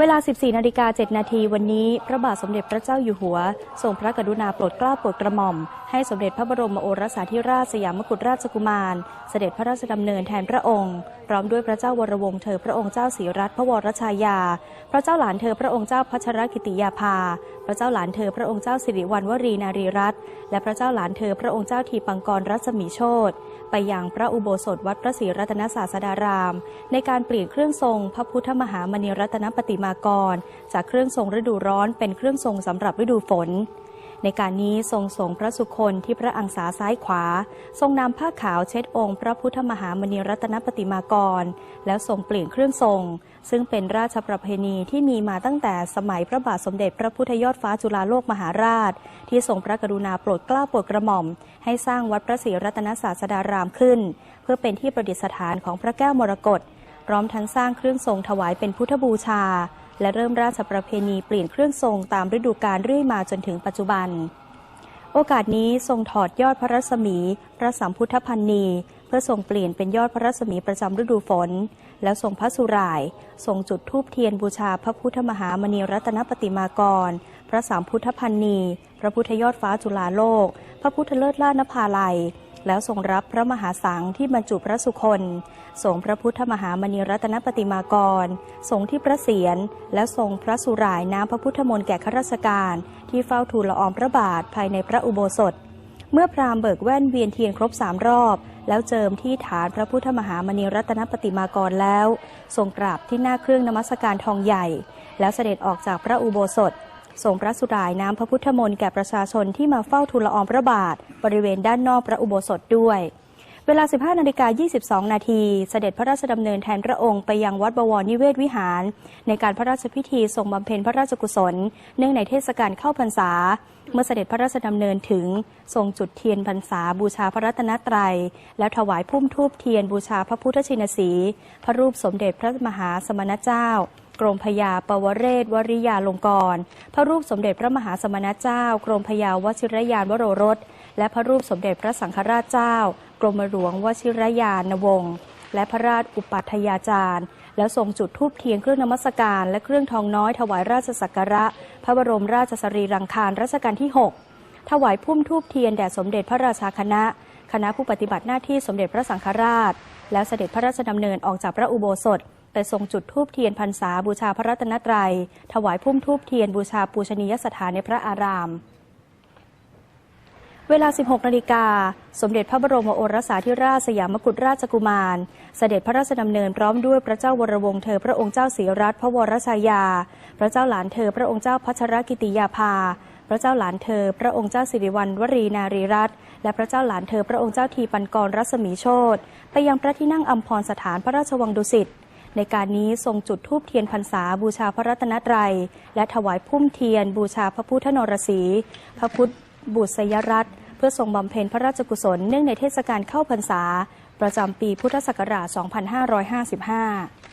เวลา 14นาฬิกา7นาทีวันนี้พระบาทสมเด็จพระเจ้าอยู่หัว ทรงพระกรุณาโปรดเกล้าโปรดกระหม่อม ให้สมเด็จพระบรมโอรสาธิราชสยามกุฎราชกุมาร เสด็จพระราชดำเนินแทนพระองค์ พร้อมด้วยพระเจ้าวรวงศ์เธอพระองค์เจ้าศรีรัตนพระวรชายา พระเจ้าหลานเธอพระองค์เจ้าพัชรกิติยาภา พระเจ้าหลานเธอพระองค์เจ้าสิริวัณวรีนารีรัตน์และพระเจ้าหลานเธอพระองค์เจ้าทีปังกรรัศมีโชตไปยังพระอุโบสถวัดพระศรีรัตนศาสดาราม ในการเปลี่ยนเครื่องทรงพระพุทธมหามณีรัตนปฏิมากร จากเครื่องทรงฤดูร้อนเป็นเครื่องทรงสำหรับฤดูฝน ในการนี้ทรงส่งพระสุคนที่พระอังสาซ้ายขวา ทรงนำผ้าขาวเช็ดองค์พระพุทธมหามณีรัตนปฏิมากร แล้วทรงเปลี่ยนเครื่องทรง ซึ่งเป็นราชประเพณีที่มีมาตั้งแต่สมัยพระบาทสมเด็จพระพุทธยอดฟ้าจุฬาโลกมหาราช ที่ทรงพระกรุณาโปรดเกล้าโปรดกระหม่อม ให้สร้างวัดพระศรีรัตนศาสดารามขึ้น เพื่อเป็นที่ประดิษฐานของพระแก้วมรกต พร้อมทั้งสร้างเครื่องทรงถวายเป็นพุทธบูชา และเริ่มราชประเพณีเปลี่ยนเครื่องทรงตามฤดูกาลเรื่อยมาจนถึงปัจจุบัน โอกาสนี้ทรงถอดยอดพระรัศมี พระสัมพุทธพันนีเพื่อทรงเปลี่ยนเป็นยอดพระรัศมีประจำฤดูฝน แล้วทรงพระสุรายทรงจุดธูปเทียนบูชาพระพุทธมหามณีรัตนปฏิมากร พระสามพุทธพันนี พระพุทธยอดฟ้าจุฬาโลก พระพุทธเลิศล่านภาลัย แล้วทรงรับพระมหาสังที่บรรจุพระสุคนทรงพระพุทธมหามณีรัตนปฏิมากรทรงที่พระเศียรและทรงพระสุรายน้ำพระพุทธมนต์แก่ข้าราชการ ที่เฝ้าทูลละอองพระบาทภายในพระอุโบสถ เมื่อพราหมณ์เบิกแว่นเวียนเทียนครบสามรอบ แล้วเจิมที่ฐานพระพุทธมหามณีรัตนปฏิมากรแล้ว ทรงกราบที่หน้าเครื่องนมัสการทองใหญ่ แล้วเสด็จออกจากพระอุโบสถ ทรงพระสุรายน้ำพระพุทธมนต์แก่ประชาชนที่มาเฝ้าทูลละอองพระบาท บริเวณด้านนอกพระอุโบสถด้วย เวลา 15 นาฬิกา 22 นาที เสด็จพระราชดำเนินแทนพระองค์ไปยังวัดบวรนิเวศวิหาร ในการพระราชพิธีทรงบำเพ็ญพระราชกุศล เนื่องในเทศกาลเข้าพรรษา เมื่อเสด็จพระราชดำเนินถึงทรงจุดเทียนพรรษาบูชาพระรัตนตรัย แล้วถวายพุ่มทูบเทียนบูชาพระพุทธชินสี พระรูปสมเด็จพระมหาสมณเจ้า กรมพยาปวเรศวริยาลงกร พระรูปสมเด็จพระมหาสมณเจ้า กรมพยาวชิรยานวโรรส และพระรูปสมเด็จพระสังฆราชเจ้า กรมหลวงวชิรยานวงศ์และพระราชอุปัฏยาจารย์ แล้วทรงจุดธูปเทียนเครื่องนมัสการ และเครื่องทองน้อยถวายราชสักการะ พระบรมราชสรีรังคารรัชกาลที่ 6 ถวายพุ่มทูบเทียนแด่สมเด็จพระราชาคณะ คณะผู้ปฏิบัติหน้าที่สมเด็จพระสังฆราช แล้วเสด็จพระราชดำเนินออกจากพระอุโบสถ ไปทรงจุดธูปเทียนพรรษาบูชาพระรัตนตรัย ถวายพุ่มทูบเทียนบูชาปูชนียสถานในพระอาราม เวลา 16 นาฬิกา สมเด็จพระบรมโอรสาธิราชสยามกุฎราชกุมาร เสด็จพระราชดำเนินพร้อมด้วยพระเจ้าวรวงศ์เธอพระองค์เจ้าศรีรัตน์พระวรชายา พระเจ้าหลานเธอพระองค์เจ้าพัชรกิติยาภาพระเจ้าหลานเธอ พระองค์เจ้าสิริวัณวรีนารีรัตน์และพระเจ้าหลานเธอ พระองค์เจ้าทีปันกรรัศมีโชตไปยังพระที่นั่งอัมพรสถานพระราชวังดุสิต ในการนี้ทรงจุดธูปเทียนพรรษาบูชาพระรัตนตรัย และถวายพุ่มเทียน บูชาพระพุทธนรสี พระพุทธบุษยรัตน์เพื่อทรงบำเพ็ญพระราชกุศลเนื่องในเทศกาลเข้าพรรษา ประจำปีพุทธศักราช 2555